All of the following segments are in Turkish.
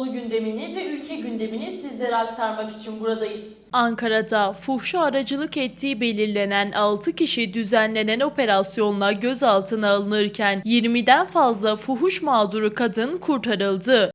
Anadolu gündemini ve ülke gündemini sizlere aktarmak için buradayız. Ankara'da fuhşa aracılık ettiği belirlenen 6 kişi düzenlenen operasyonla gözaltına alınırken 20'den fazla fuhuş mağduru kadın kurtarıldı.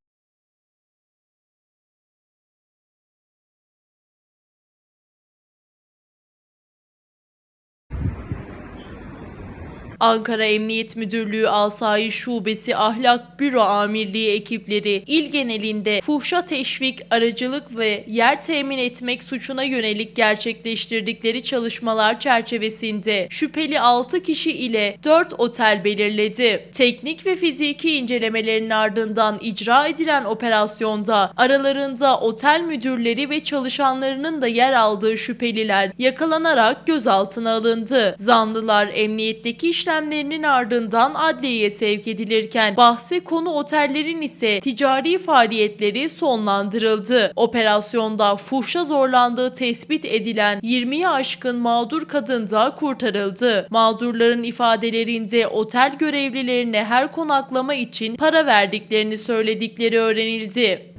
Ankara Emniyet Müdürlüğü Asayiş Şubesi Ahlak Büro Amirliği ekipleri il genelinde fuhşa teşvik, aracılık ve yer temin etmek suçuna yönelik gerçekleştirdikleri çalışmalar çerçevesinde şüpheli 6 kişi ile 4 otel belirledi. Teknik ve fiziki incelemelerin ardından icra edilen operasyonda aralarında otel müdürleri ve çalışanlarının da yer aldığı şüpheliler yakalanarak gözaltına alındı. Zanlılar emniyetteki işlemlerinin ardından adliyeye sevk edilirken bahse konu otellerin ise ticari faaliyetleri sonlandırıldı. Operasyonda fuhşa zorlandığı tespit edilen 20'ye aşkın mağdur kadın da kurtarıldı. Mağdurların ifadelerinde otel görevlilerine her konaklama için para verdiklerini söyledikleri öğrenildi.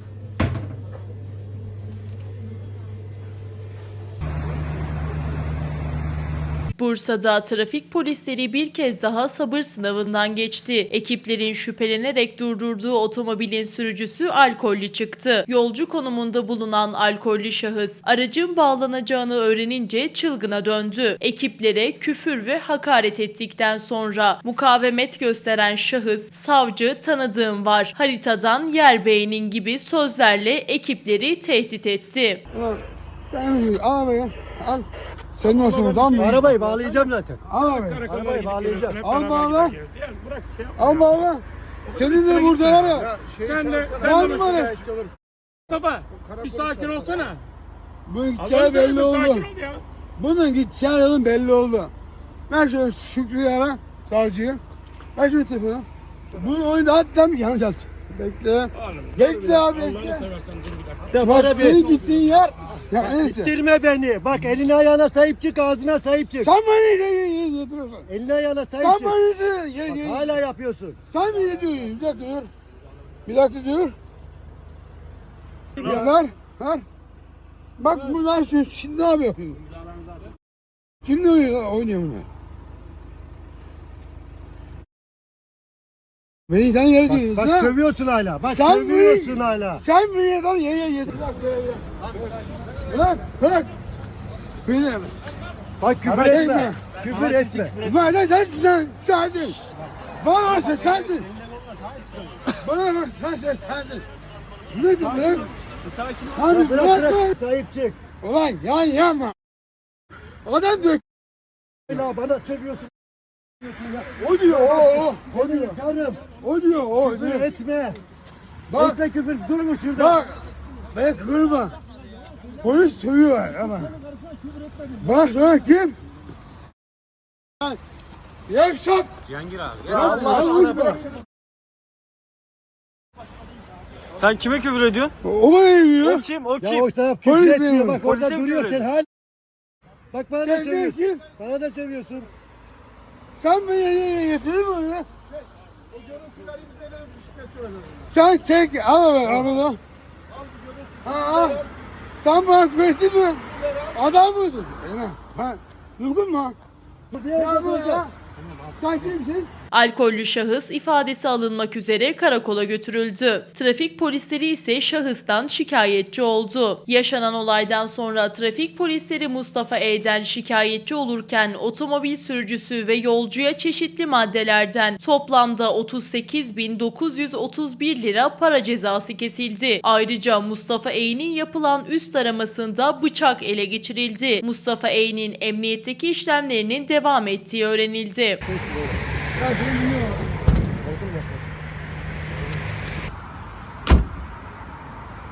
Bursa'da trafik polisleri bir kez daha sabır sınavından geçti. Ekiplerin şüphelenerek durdurduğu otomobilin sürücüsü alkollü çıktı. Yolcu konumunda bulunan alkollü şahıs aracın bağlanacağını öğrenince çılgına döndü. Ekiplere küfür ve hakaret ettikten sonra mukavemet gösteren şahıs savcı tanıdığım var haritadan yer beğenin gibi sözlerle ekipleri tehdit etti. Ulan sen arabayı al. Olsun bu tamam mı? Arabayı bağlayacağım zaten. Al arabayı. Arabayı bağlayacağım. Al bağla. Al bağla. Senin de burada var ya. Sen de Var mı var? Mustafa bir sakin olsana. Bunun gideceği belli oldu. ol ya. Bunun gideceği yolun belli oldu. Ben şöyle Şükrü'yü ara. Savcıyı. Ver şunu telefonu. Bunu oyunda hatta mı yanlış at. Bekle. Bekle abi bekle. De Bak senin gittiğin yer. Ya neyse. İttirme beni. Bak eline ayağına sahip çık, ağzına sahip çık. Sen ne yediriyorsun? Eline ayağına sahip Sen çık. bana ne ye- Bak, ye- hala yapıyorsun. Sen mi yediyorsun? Bir dakika dur. Bir dakika dur. Ya ver, ver. Bak bunlar şu şimdi ne yapıyorsun? Kimle oynuyor, oynuyor bunlar? Beni sen yer Bak, diyorsun bak ha? sövüyorsun hala. Bak Sen sövüyorsun mi? hala. Sen mi yedin? Ye ye ye. Bırak, bırak, bırak. Bırak. Beni Bak küfür Haber etme. etme. Küfür etme. Bana sensin lan, sensin. Bana varsa sensin. Bana varsa sensin, sensin. Bırak, bırak. Abi Bırak bırak. Sahip çık. Ulan yan yanma. Adam dök. Hala bana sövüyorsun. O diyor, o, o. O diyor. Karım. O diyor, o Küfür etme. Bak, Etme küfür. Durma şurada. bak. Ben kırma. Polis sövüyor ama. Bak sana kim? Yavşak. Cihangir abi. Ya Allah aşkına bırak. Sen kime küfür ediyorsun? O bana O yiyor. kim? O Ya kim? o sana Polis küfür etmiyor. memuru. Bak orada Polise mi duruyor sen hala. Bak bana da Sen de sövüyorsun. kim? Bana da sövüyorsun. Sen beni ye- getirir mi ya? Sen çek al abi arabadan. Ha, al. Sen bana kuvvetli mi? Adam mısın? Eyvah. Ha. Dokunma. Bir Ya bu ya. Sen kimsin? Alkollü şahıs ifadesi alınmak üzere karakola götürüldü. Trafik polisleri ise şahıstan şikayetçi oldu. Yaşanan olaydan sonra trafik polisleri Mustafa E'den şikayetçi olurken otomobil sürücüsü ve yolcuya çeşitli maddelerden toplamda 38.931 lira para cezası kesildi. Ayrıca Mustafa E'nin yapılan üst aramasında bıçak ele geçirildi. Mustafa E'nin emniyetteki işlemlerinin devam ettiği öğrenildi.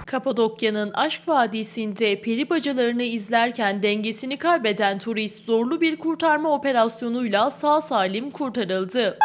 Kapadokya'nın Aşk Vadisi'nde peri bacalarını izlerken dengesini kaybeden turist zorlu bir kurtarma operasyonuyla sağ salim kurtarıldı.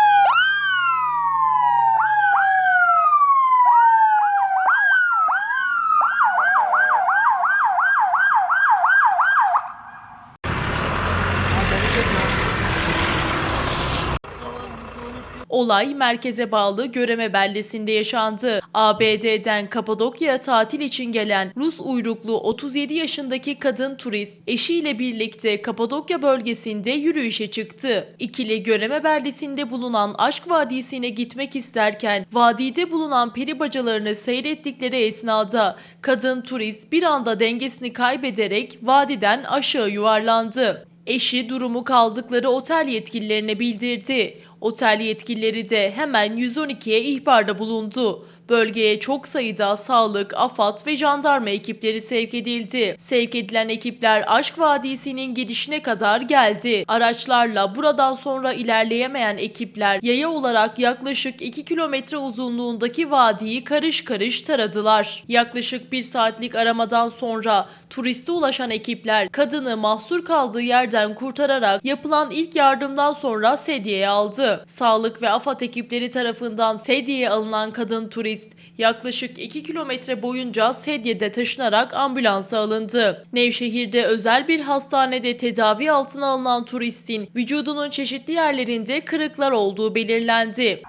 Olay merkeze bağlı Göreme beldesinde yaşandı. ABD'den Kapadokya'ya tatil için gelen Rus uyruklu 37 yaşındaki kadın turist eşiyle birlikte Kapadokya bölgesinde yürüyüşe çıktı. İkili Göreme beldesinde bulunan Aşk Vadisi'ne gitmek isterken vadide bulunan peri bacalarını seyrettikleri esnada kadın turist bir anda dengesini kaybederek vadiden aşağı yuvarlandı. Eşi durumu kaldıkları otel yetkililerine bildirdi. Otel yetkilileri de hemen 112'ye ihbarda bulundu. Bölgeye çok sayıda sağlık, AFAD ve jandarma ekipleri sevk edildi. Sevk edilen ekipler Aşk Vadisi'nin girişine kadar geldi. Araçlarla buradan sonra ilerleyemeyen ekipler yaya olarak yaklaşık 2 kilometre uzunluğundaki vadiyi karış karış taradılar. Yaklaşık bir saatlik aramadan sonra turiste ulaşan ekipler kadını mahsur kaldığı yerden kurtararak yapılan ilk yardımdan sonra sedyeye aldı. Sağlık ve AFAD ekipleri tarafından sedyeye alınan kadın turist yaklaşık 2 kilometre boyunca sedyede taşınarak ambulansa alındı. Nevşehir'de özel bir hastanede tedavi altına alınan turistin vücudunun çeşitli yerlerinde kırıklar olduğu belirlendi.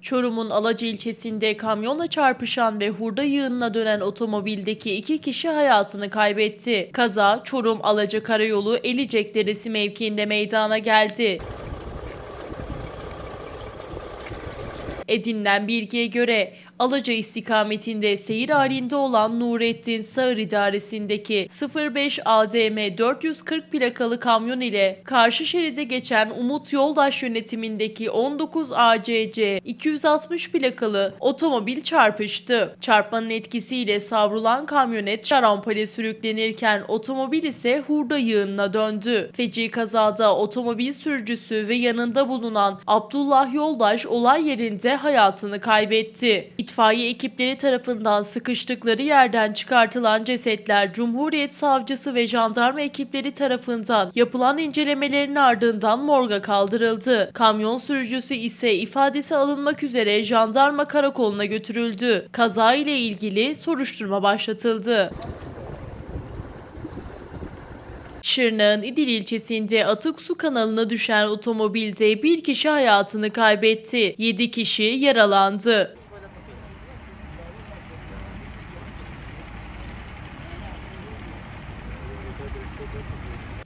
Çorum'un Alaca ilçesinde kamyonla çarpışan ve hurda yığınına dönen otomobildeki iki kişi hayatını kaybetti. Kaza Çorum Alaca Karayolu Elicek Deresi mevkiinde meydana geldi. Edinilen bilgiye göre Alaca istikametinde seyir halinde olan Nurettin Sağır idaresindeki 05 ADM 440 plakalı kamyon ile karşı şeride geçen Umut Yoldaş yönetimindeki 19 ACC 260 plakalı otomobil çarpıştı. Çarpmanın etkisiyle savrulan kamyonet şarampole sürüklenirken otomobil ise hurda yığınına döndü. Feci kazada otomobil sürücüsü ve yanında bulunan Abdullah Yoldaş olay yerinde hayatını kaybetti. İtfaiye ekipleri tarafından sıkıştıkları yerden çıkartılan cesetler Cumhuriyet Savcısı ve jandarma ekipleri tarafından yapılan incelemelerin ardından morga kaldırıldı. Kamyon sürücüsü ise ifadesi alınmak üzere jandarma karakoluna götürüldü. Kaza ile ilgili soruşturma başlatıldı. Şırnak'ın İdil ilçesinde atık su kanalına düşen otomobilde bir kişi hayatını kaybetti. 7 kişi yaralandı.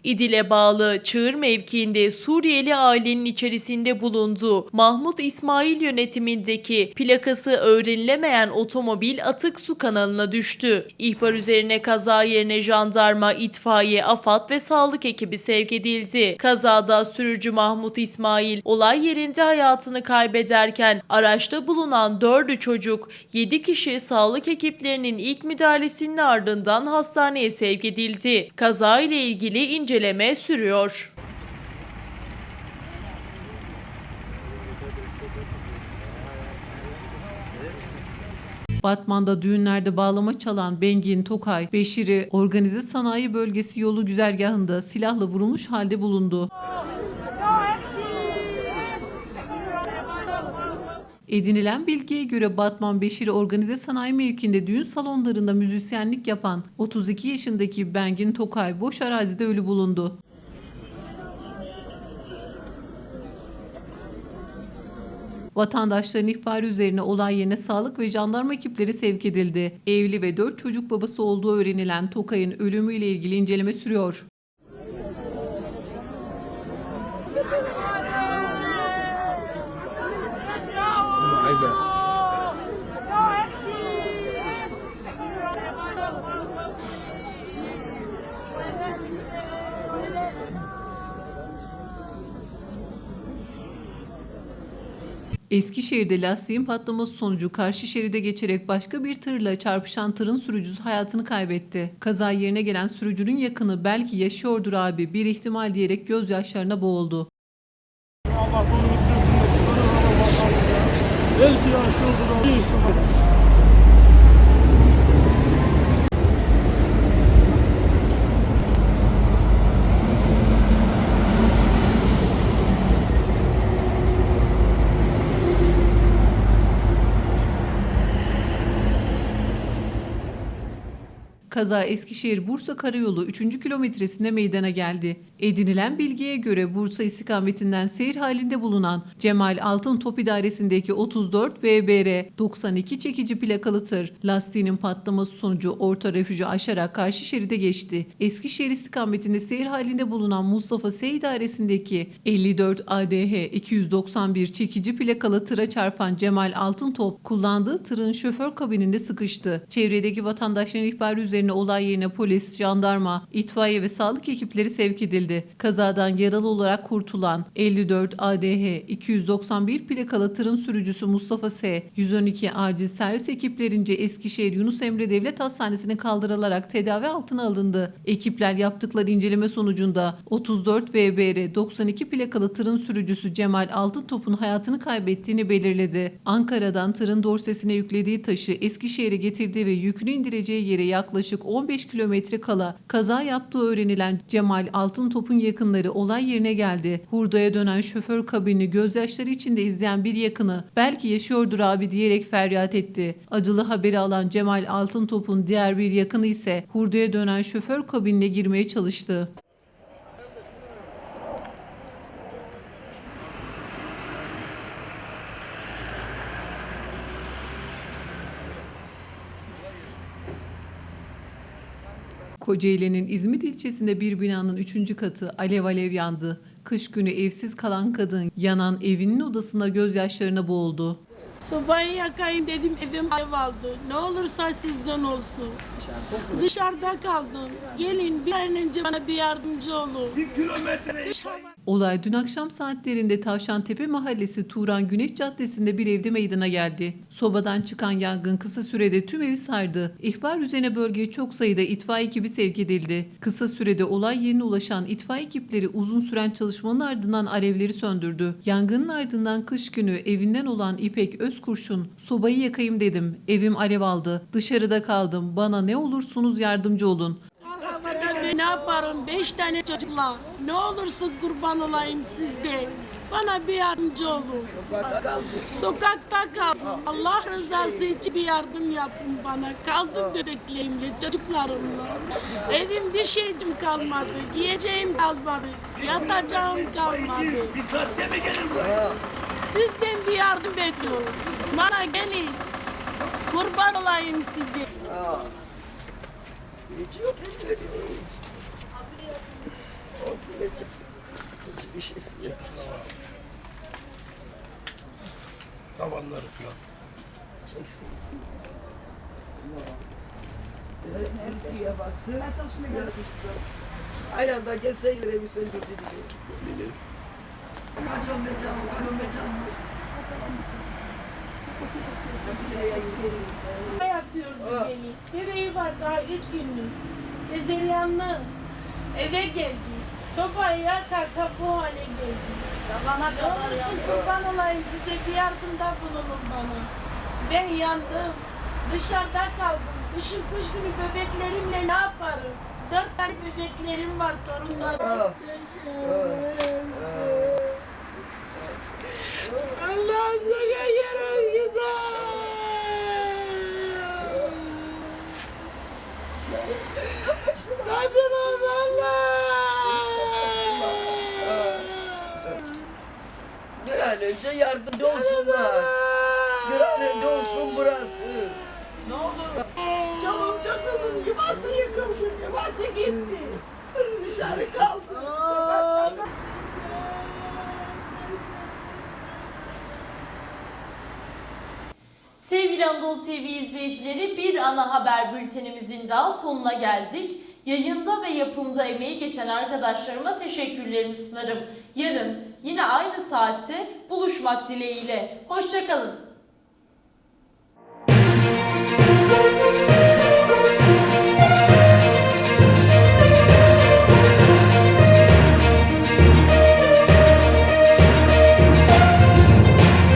İdil'e bağlı Çığır mevkiinde Suriyeli ailenin içerisinde bulunduğu Mahmut İsmail yönetimindeki plakası öğrenilemeyen otomobil atık su kanalına düştü. İhbar üzerine kaza yerine jandarma, itfaiye, AFAD ve sağlık ekibi sevk edildi. Kazada sürücü Mahmut İsmail olay yerinde hayatını kaybederken araçta bulunan 4'ü çocuk 7 kişi sağlık ekiplerinin ilk müdahalesinin ardından hastaneye sevk edildi. Kaza ile ilgili inceleme sürüyor. Batman'da düğünlerde bağlama çalan Bengin Tokay, Beşir'i organize sanayi bölgesi yolu güzergahında silahla vurulmuş halde bulundu. Edinilen bilgiye göre Batman Beşiri organize sanayi mevkinde düğün salonlarında müzisyenlik yapan 32 yaşındaki Bengin Tokay boş arazide ölü bulundu. Vatandaşların ihbarı üzerine olay yerine sağlık ve jandarma ekipleri sevk edildi. Evli ve 4 çocuk babası olduğu öğrenilen Tokay'ın ölümüyle ilgili inceleme sürüyor. Eskişehir'de lastiğin patlaması sonucu karşı şeride geçerek başka bir tırla çarpışan tırın sürücüsü hayatını kaybetti. Kaza yerine gelen sürücünün yakını belki yaşıyordur abi bir ihtimal diyerek gözyaşlarına boğuldu. Allah ya. Belki yaşıyordur abi. Kaza Eskişehir-Bursa Karayolu 3. kilometresinde meydana geldi. Edinilen bilgiye göre Bursa istikametinden seyir halinde bulunan Cemal Altın Top İdaresi'ndeki 34 VBR 92 çekici plakalı tır lastiğinin patlaması sonucu orta refüjü aşarak karşı şeride geçti. Eskişehir istikametinde seyir halinde bulunan Mustafa S İdaresi'ndeki 54 ADH 291 çekici plakalı tıra çarpan Cemal Altıntop kullandığı tırın şoför kabininde sıkıştı. Çevredeki vatandaşların ihbarı üzerine olay yerine polis, jandarma, itfaiye ve sağlık ekipleri sevk edildi. Kazadan yaralı olarak kurtulan 54 ADH 291 plakalı tırın sürücüsü Mustafa S. 112 acil servis ekiplerince Eskişehir Yunus Emre Devlet Hastanesi'ne kaldırılarak tedavi altına alındı. Ekipler yaptıkları inceleme sonucunda 34 VBR 92 plakalı tırın sürücüsü Cemal Altıntop'un hayatını kaybettiğini belirledi. Ankara'dan tırın dorsesine yüklediği taşı Eskişehir'e getirdiği ve yükünü indireceği yere yaklaşık 15 kilometre kala kaza yaptığı öğrenilen Cemal Altıntop'un yakınları olay yerine geldi. Hurdaya dönen şoför kabini gözyaşları içinde izleyen bir yakını belki yaşıyordur abi diyerek feryat etti. Acılı haberi alan Cemal Altıntop'un diğer bir yakını ise hurdaya dönen şoför kabinine girmeye çalıştı. Kocaeli'nin İzmit ilçesinde bir binanın üçüncü katı alev alev yandı. Kış günü evsiz kalan kadın yanan evinin odasında gözyaşlarına boğuldu. Sobayı yakayım dedim evim alev aldı. Ne olursa sizden olsun. Dışarıda kaldım. Gelin bir an önce bana bir yardımcı olun. Kış hava- Olay dün akşam saatlerinde Tavşantepe Mahallesi Turan Güneş Caddesi'nde bir evde meydana geldi. Sobadan çıkan yangın kısa sürede tüm evi sardı. İhbar üzerine bölgeye çok sayıda itfaiye ekibi sevk edildi. Kısa sürede olay yerine ulaşan itfaiye ekipleri uzun süren çalışmanın ardından alevleri söndürdü. Yangının ardından kış günü evinden olan İpek Özkurşun, sobayı yakayım dedim. Evim alev aldı. Dışarıda kaldım. Bana ne olursunuz yardımcı olun. Havada ben ne yaparım? Beş tane çocukla. Ne olursun kurban olayım sizde. Bana bir yardımcı olun. Sokakta kaldım. Allah rızası için bir yardım yapın bana. Kaldım bebeklerimle, çocuklarımla. Evim bir şeycim kalmadı. Giyeceğim kalmadı. Yatacağım kalmadı. Sizden bir yardım bekliyorum. Bana gelin. Kurban olayım size. Hiç yok hiç öyle değil. O hiç, hiçbir şeysi yok. Tavanları falan. Çeksin. Türkiye baksın. Ben çalışmaya geldim. Aynı anda gelseydiler evi söndürdü diye. Kaçın yapıyordu beni? Bebeği var daha üç günlük. Sezeryanlı. Eve geldi. Sopayı yakar kapı hale geldi. Bana kadar yandı. Kurban olayım size bir yardımda bulunun bana. Ben yandım. Dışarıda kaldım. Kışın kış günü bebeklerimle ne yaparım? Dört tane bebeklerim var torunlarım. Allah'ım sana yarar güzel. Rabbim Allah. Bir an önce yardımcı olsunlar. Bir an burası. Ne olur. Canım çocuğumun yıkıldı, yuvası gitti. Dışarı kaldı. Sevgili Anadolu TV izleyicileri bir ana haber bültenimizin daha sonuna geldik. Yayında ve yapımda emeği geçen arkadaşlarıma teşekkürlerimi sunarım. Yarın yine aynı saatte buluşmak dileğiyle. Hoşçakalın.